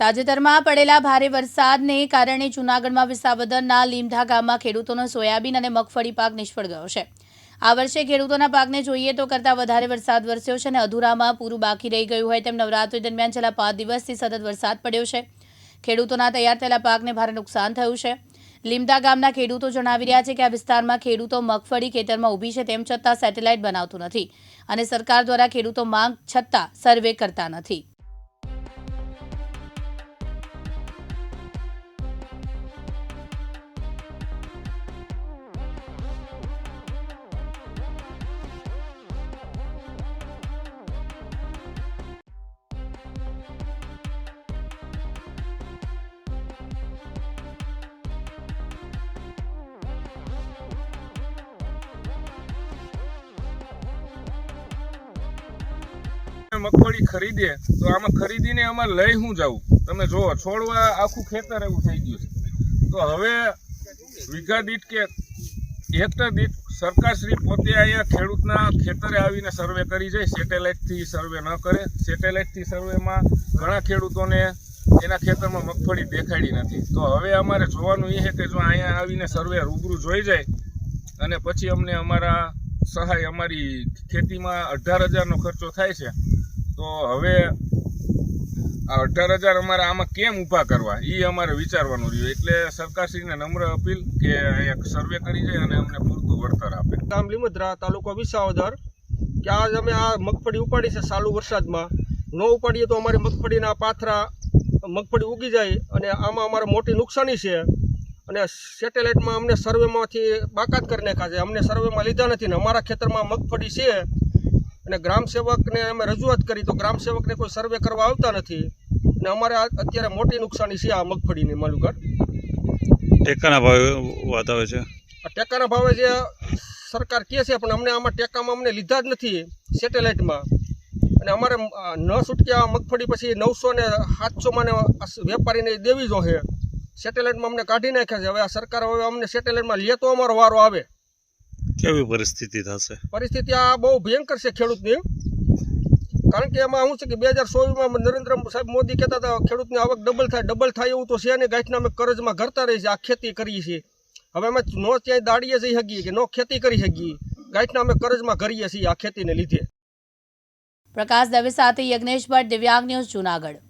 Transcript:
તાજેતરમાં પડેલા ભારે વરસાદને કારણે જૂનાગઢમાં વિસાવદરના લીમઢા ગામમાં ખેડૂતોનો સોયાબીન અને મગફળી પાક નિષ્ફળ ગયો છે. આ વર્ષે ખેડૂતોના પાકને જોઈએ તો કરતાં વધારે વરસાદ વરસ્યો છે અને અધૂરામાં પૂરું બાકી રહી ગયું હોય તેમ નવરાત્રી દરમિયાન છેલ્લા પાંચ દિવસથી સતત વરસાદ પડ્યો છે. ખેડૂતોના તૈયાર થયેલા પાકને ભારે નુકસાન થયું છે. લીમડા ગામના ખેડૂતો જણાવી રહ્યા છે કે આ વિસ્તારમાં ખેડૂતો મગફળી ખેતરમાં ઊભી છે તેમ છતાં સેટેલાઇટ બનાવતું નથી અને સરકાર દ્વારા ખેડૂતો માંગ છતાં સર્વે કરતા નથી. મગફળી ખરીદે તો આમાં ખરીદીને આમાં લઈ હું જાઉં? તમે જુઓ, છોડવા આખું ખેતર એવું થઈ ગયું છે. તો હવે વીઘા દીઠ કે હેક્ટર દીઠ સરકારશ્રી પોતે અહીંયા ખેડૂતના ખેતરે આવીને સર્વે કરી જાય, સેટેલાઇટથી સર્વે ન કરે. સેટેલાઇટથી સર્વેમાં ઘણા ખેડૂતોને એના ખેતરમાં મગફળી દેખાડી નથી. તો હવે અમારે જોવાનું એ છે કે જો અહીંયા આવીને સર્વે રૂબરૂ જોઈ જાય, અને પછી અમને અમારા સહાય, અમારી ખેતીમાં અઢાર હજારનો ખર્ચો થાય છે તો હવે આ અઢાર હજાર અમારે આમાં કેમ ઊભા કરવા? એ અમારે વિચારવાનું રહ્યું. એટલે સરકારશ્રીને નમ્ર અપીલ કે અહીંયા સર્વે કરી જાય અને અમને પૂરતું વળતર આપે. ગામ લીમદ્રા તાલુકો વિસાવદર, કે આજ અમે આ મગફળી ઉપાડી છે ચાલુ વરસાદમાં. ન ઉપાડીએ તો અમારી મગફળીના પાથરા, મગફળી ઉગી જાય અને આમાં અમારે મોટી નુકસાની છે. અને સેટેલાઇટમાં અમને સર્વેમાંથી બાકાત કરી નાખ્યા છે. અમને સર્વેમાં લીધા નથી ને અમારા ખેતરમાં મગફળી છે. અને ગ્રામ સેવકને અમે રજૂઆત કરી તો ગ્રામ સેવકને કોઈ સર્વે કરવા આવતા નથી. ને અમારે અત્યારે મોટી નુકસાની છે આ મગફળીની માલુગઢ. ટેકાના ભાવે વાત આવે છે. ટેકાના ભાવે જે સરકાર કહે છે પણ અમને આમાં ટેકામાં અમને લીધા જ નથી સેટેલાઇટમાં. અને અમારે ન છૂટકે આ મગફળી પછી નવસો ને સાતસોમાં વેપારીને દેવી જોઈએ સેટેલાઇટમાં અમને કાઢી નાખ્યા છે. હવે આ સરકાર હવે અમને સેટેલાઇટમાં લે તો અમારો વારો આવે. કેવી પરિસ્થિતિ થશે? પરિસ્થિતિ આ બહુ ભયંકર છે ખેડૂતની. કારણ કે એમાં શું છે કે બે હજાર ચોવીસમાં નરેન્દ્ર સાહેબ મોદી કહેતા હતા ખેડૂતની આવક ડબલ થાય ડબલ થાય એવું તો છે ને ગાંઠના અમે કરજમાં ઘરતા રહી છે આ ખેતી કરીએ છીએ. હવે અમે નો ત્યાં દાડીએ જઈ શકીએ કે નો ખેતી કરી શકીએ. ગાંઠના અમે કરજમાં કરીએ છીએ આ ખેતીને લીધે. પ્રકાશ દવે સાથે યજ્ઞેશ ભટ્ટ દિવ્યાંગ ન્યૂઝ જૂનાગઢ.